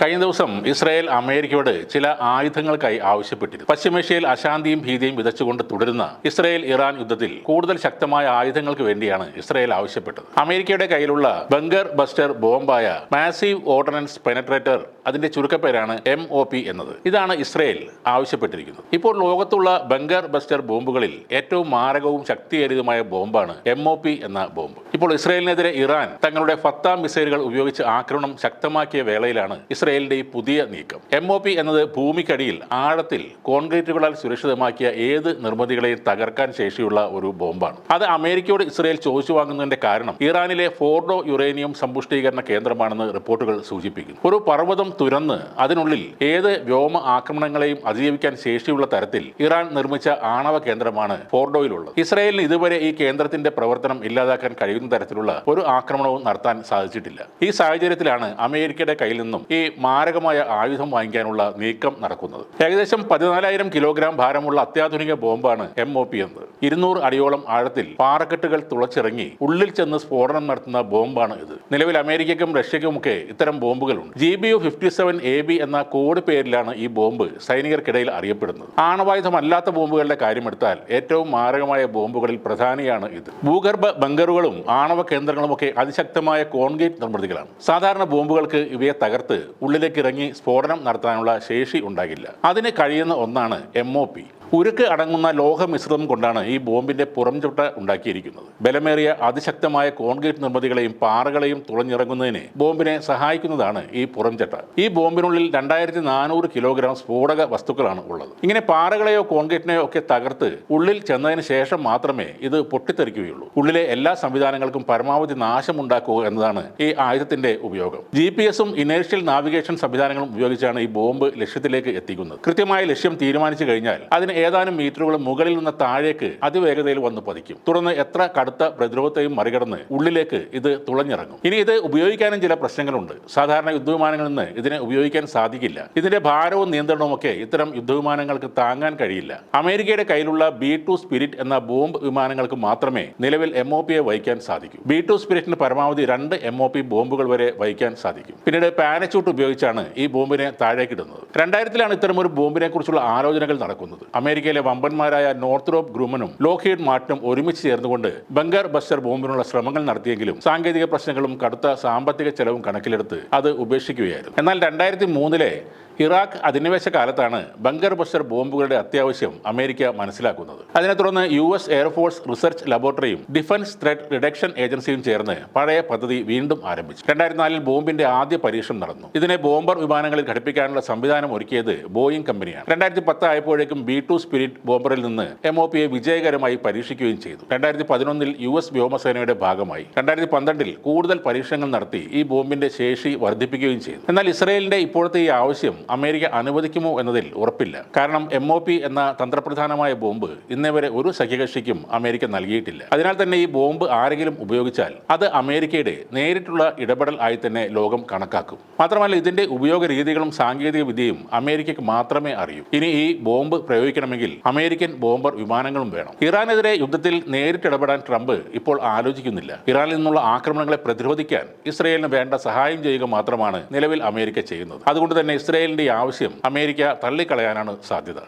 കഴിഞ്ഞ ദിവസം ഇസ്രായേൽ അമേരിക്കയോട് ചില ആയുധങ്ങൾക്കായി ആവശ്യപ്പെട്ടിരുന്നു. പശ്ചിമേഷ്യയിൽ അശാന്തിയും ഭീതിയും വിതച്ചുകൊണ്ട് തുടരുന്ന ഇസ്രായേൽ ഇറാൻ യുദ്ധത്തിൽ കൂടുതൽ ശക്തമായ ആയുധങ്ങൾക്ക് വേണ്ടിയാണ് ഇസ്രായേൽ ആവശ്യപ്പെട്ടത്. അമേരിക്കയുടെ കയ്യിലുള്ള ബങ്കർ ബസ്റ്റർ ബോംബായ മാസീവ് ഓർഡനൻസ് പെനട്രേറ്റർ അതിന്റെ ചുരുക്കപ്പേരാണ് എം ഒ പി എന്നത്. ഇതാണ് ഇസ്രായേൽ ആവശ്യപ്പെട്ടിരിക്കുന്നത്. ഇപ്പോൾ ലോകത്തുള്ള ബങ്കർ ബസ്റ്റർ ബോംബുകളിൽ ഏറ്റവും മാരകവും ശക്തിയേറിയതുമായ ബോംബാണ് എം ഒ പി എന്ന ബോംബ്. ഇപ്പോൾ ഇസ്രായേലിനെതിരെ ഇറാൻ തങ്ങളുടെ ഫത്ത മിസൈലുകൾ ഉപയോഗിച്ച് ആക്രമണം ശക്തമാക്കിയ വേളയിലാണ് ഇസ്രായേലിന്റെ ഈ പുതിയ നീക്കം. എം ഒ പി എന്നത് ഭൂമിക്കടിയിൽ ആഴത്തിൽ കോൺക്രീറ്റുകളാൽ സുരക്ഷിതമാക്കിയ ഏത് നിർമ്മിതികളെയും തകർക്കാൻ ശേഷിയുള്ള ഒരു ബോംബാണ്. അത് അമേരിക്കയോട് ഇസ്രയേൽ ചോദിച്ചു വാങ്ങുന്നതിന്റെ കാരണം ഇറാനിലെ ഫോർഡോ യുറേനിയം സമ്പുഷ്ടീകരണ കേന്ദ്രമാണെന്ന് റിപ്പോർട്ടുകൾ സൂചിപ്പിക്കുന്നു. ഒരു പർവതം തുരന്ന് അതിനുള്ളിൽ ഏത് വ്യോമ ആക്രമണങ്ങളെയും അതിജീവിക്കാൻ ശേഷിയുള്ള തരത്തിൽ ഇറാൻ നിർമ്മിച്ച ആണവ കേന്ദ്രമാണ് ഫോർഡോയിലുള്ളത്. ഇസ്രയേലിന് ഇതുവരെ ഈ കേന്ദ്രത്തിന്റെ പ്രവർത്തനം ഇല്ലാതാക്കാൻ കഴിയുന്ന തരത്തിലുള്ള ഒരു ആക്രമണവും നടത്താൻ സാധിച്ചിട്ടില്ല. ഈ സാഹചര്യത്തിലാണ് അമേരിക്കയുടെ കയ്യിൽ നിന്നും ഈ മാരകമായ ആയുധം വാങ്ങിക്കാനുള്ള നീക്കം നടക്കുന്നത്. ഏകദേശം പതിനാലായിരം കിലോഗ്രാം ഭാരമുള്ള അത്യാധുനിക ബോംബാണ് എം ഒ പി എന്നത്. ഇരുന്നൂറ് അടിയോളം ആഴത്തിൽ പാറക്കെട്ടുകൾ തുളച്ചിറങ്ങി ഉള്ളിൽ ചെന്ന് സ്ഫോടനം നടത്തുന്ന ബോംബാണ് ഇത്. നിലവിൽ അമേരിക്കയ്ക്കും റഷ്യയ്ക്കുമൊക്കെ ഇത്തരം ബോംബുകളുണ്ട്. G B U fifty seven A B എന്ന കോഡ് പേരിലാണ് ഈ ബോംബ് സൈനികർക്കിടയിൽ അറിയപ്പെടുന്നത്. ആണവായുധമല്ലാത്ത ബോംബുകളുടെ കാര്യമെടുത്താൽ ഏറ്റവും മാരകമായ ബോംബുകളിൽ പ്രധാനിയാണ് ഇത്. ഭൂഗർഭ ബങ്കറുകളും ആണവ കേന്ദ്രങ്ങളുമൊക്കെ അതിശക്തമായ കോൺക്രീറ്റ് നിർമ്മിതികളാണ്. സാധാരണ ബോംബുകൾക്ക് ഇവയെ തകർത്ത് ഉള്ളിലേക്ക് ഇറങ്ങി സ്ഫോടനം നടത്താനുള്ള ശേഷി ഉണ്ടാകില്ല. അതിന് കഴിയുന്ന ഒന്നാണ് എം ഒ പി ഉരുക്ക് അടങ്ങുന്ന ലോഹമിശ്രിതം കൊണ്ടാണ് ഈ ബോംബിന്റെ പുറംചുട്ട ഉണ്ടാക്കിയിരിക്കുന്നത്. ബലമേറിയ അതിശക്തമായ കോൺക്രീറ്റ് നിർമ്മിതികളെയും പാറകളെയും തുളഞ്ഞിറങ്ങുന്നതിന് ബോംബിനെ സഹായിക്കുന്നതാണ് ഈ പുറംചട്ട ഈ ബോംബിനുള്ളിൽ രണ്ടായിരത്തി നാനൂറ് കിലോഗ്രാം സ്ഫോടക വസ്തുക്കളാണ് ഉള്ളത്. ഇങ്ങനെ പാറകളെയോ കോൺക്രീറ്റിനെയോ ഒക്കെ തകർത്ത് ഉള്ളിൽ ചെന്നതിന് ശേഷം മാത്രമേ ഇത് പൊട്ടിത്തെറിക്കുകയുള്ളൂ. ഉള്ളിലെ എല്ലാ സംവിധാനങ്ങൾക്കും പരമാവധി നാശമുണ്ടാക്കുക എന്നതാണ് ഈ ആയുധത്തിന്റെ ഉപയോഗം. ജി പി എസും ഇനേഷ്യൽ നാവിഗേഷൻ സംവിധാനങ്ങളും ഉപയോഗിച്ചാണ് ഈ ബോംബ് ലക്ഷ്യത്തിലേക്ക് എത്തിക്കുന്നത്. കൃത്യമായ ലക്ഷ്യം തീരുമാനിച്ചു കഴിഞ്ഞാൽ അതിന് ഏതാനും മീറ്ററുകൾ മുകളിൽ നിന്ന് താഴേക്ക് അതിവേഗതയിൽ വന്ന് പതിക്കും. തുടർന്ന് എത്ര കടുത്ത പ്രതിരോധത്തെയും മറികടന്ന് ഉള്ളിലേക്ക് ഇത് തുളഞ്ഞിറങ്ങും. ഇനി ഇത് ഉപയോഗിക്കാനും ചില പ്രശ്നങ്ങളുണ്ട്. സാധാരണ യുദ്ധവിമാനങ്ങളിൽ നിന്ന് ഇതിനെ ഉപയോഗിക്കാൻ സാധിക്കില്ല. ഇതിന്റെ ഭാരവും നിയന്ത്രണവും ഒക്കെ ഇത്തരം യുദ്ധവിമാനങ്ങൾക്ക് താങ്ങാൻ കഴിയില്ല. അമേരിക്കയുടെ കയ്യിലുള്ള ബി ടു സ്പിരിറ്റ് എന്ന ബോംബ് വിമാനങ്ങൾക്ക് മാത്രമേ നിലവിൽ എം ഒ വഹിക്കാൻ സാധിക്കൂ. ബി ടു സ്പിരിറ്റിന് പരമാവധി രണ്ട് എം ഒ പി ബോംബുകൾ വരെ വഹിക്കാൻ സാധിക്കും. പിന്നീട് പാനച്ചൂട്ട് ഉപയോഗിച്ചാണ് ഈ ബോംബിനെ താഴേക്കിടുന്നത്. രണ്ടായിരത്തിലാണ് ഇത്തരം ഒരു ബോംബിനെ കുറിച്ചുള്ള ആലോചനകൾ നടക്കുന്നത്. അമേരിക്കയിലെ വമ്പന്മാരായ നോർത്ത്രോപ്പ് ഗ്രൂമനും ലോക്ഹീഡ് മാർട്ടിനും ഒരുമിച്ച് ചേർന്നുകൊണ്ട് ബങ്കർ ബസ്റ്റർ ബോംബിനുള്ള ശ്രമങ്ങൾ നടത്തിയെങ്കിലും സാങ്കേതിക പ്രശ്നങ്ങളും കടുത്ത സാമ്പത്തിക ചെലവും കണക്കിലെടുത്ത് അത് ഉപേക്ഷിക്കുകയായിരുന്നു. എന്നാൽ രണ്ടായിരത്തി മൂന്നിലെ ഇറാഖ് അധിനിവേശ കാലത്താണ് ബങ്കർ ബസ്റ്റർ ബോംബുകളുടെ അത്യാവശ്യം അമേരിക്ക മനസ്സിലാക്കുന്നത്. അതിനെ തുടർന്ന് U S air force research ലബോറട്ടറിയും defence threat reduction ഏജൻസിയും ചേർന്ന് പഴയ പദ്ധതി വീണ്ടും ആരംഭിച്ചു. രണ്ടായിരത്തി നാലിൽ ബോംബിന്റെ ആദ്യ പരീക്ഷണം നടന്നു. ഇതിനെ ബോംബർ വിമാനങ്ങളിൽ ഘടിപ്പിക്കാനുള്ള സംവിധാനം ഒരുക്കിയത് ബോയിങ് കമ്പനിയാണ്. രണ്ടായിരത്തി പത്ത് ആയപ്പോഴേക്കും ബി ടു സ്പിരിറ്റ് ബോംബറിൽ നിന്ന് എം ഒ വിജയകരമായി പരീക്ഷിക്കുകയും ചെയ്തു. രണ്ടായിരത്തി പതിനൊന്നിൽ യു എസ് വ്യോമസേനയുടെ ഭാഗമായി. രണ്ടായിരത്തി പന്ത്രണ്ടിൽ കൂടുതൽ പരീക്ഷണങ്ങൾ നടത്തി ഈ ബോംബിന്റെ ശേഷി വർദ്ധിപ്പിക്കുകയും ചെയ്തു. എന്നാൽ ഇസ്രയേലിന്റെ ഇപ്പോഴത്തെ ഈ ആവശ്യം അമേരിക്ക അനുവദിക്കുമോ എന്നതിൽ ഉറപ്പില്ല. കാരണം എം ഒ പി എന്ന തന്ത്രപ്രധാനമായ ബോംബ് ഇന്നേവരെ ഒരു സഖ്യകക്ഷിക്കും അമേരിക്ക നൽകിയിട്ടില്ല. അതിനാൽ തന്നെ ഈ ബോംബ് ആരെങ്കിലും ഉപയോഗിച്ചാൽ അത് അമേരിക്കയുടെ നേരിട്ടുള്ള ഇടപെടൽ ആയി തന്നെ ലോകം കണക്കാക്കും. മാത്രമല്ല ഇതിന്റെ ഉപയോഗ രീതികളും സാങ്കേതിക വിദ്യയും അമേരിക്കയ്ക്ക് മാത്രമേ അറിയൂ. ഇനി ഈ ബോംബ് പ്രയോഗിക്കണമെങ്കിൽ അമേരിക്കൻ ബോംബർ വിമാനങ്ങളും വേണം. ഇറാനെതിരെ യുദ്ധത്തിൽ നേരിട്ട് ഇടപെടാൻ ട്രംപ് ഇപ്പോൾ ആലോചിക്കുന്നില്ല. ഇറാനിൽ നിന്നുള്ള ആക്രമണങ്ങളെ പ്രതിരോധിക്കാൻ ഇസ്രയേലിന് വേണ്ട സഹായം ചെയ്യുക മാത്രമാണ് നിലവിൽ അമേരിക്ക ചെയ്യുന്നത്. അതുകൊണ്ട് തന്നെ ഇസ്രയേലിന്റെ ഈ ആവശ്യം അമേരിക്ക തള്ളിക്കളയാനാണ് സാധ്യത.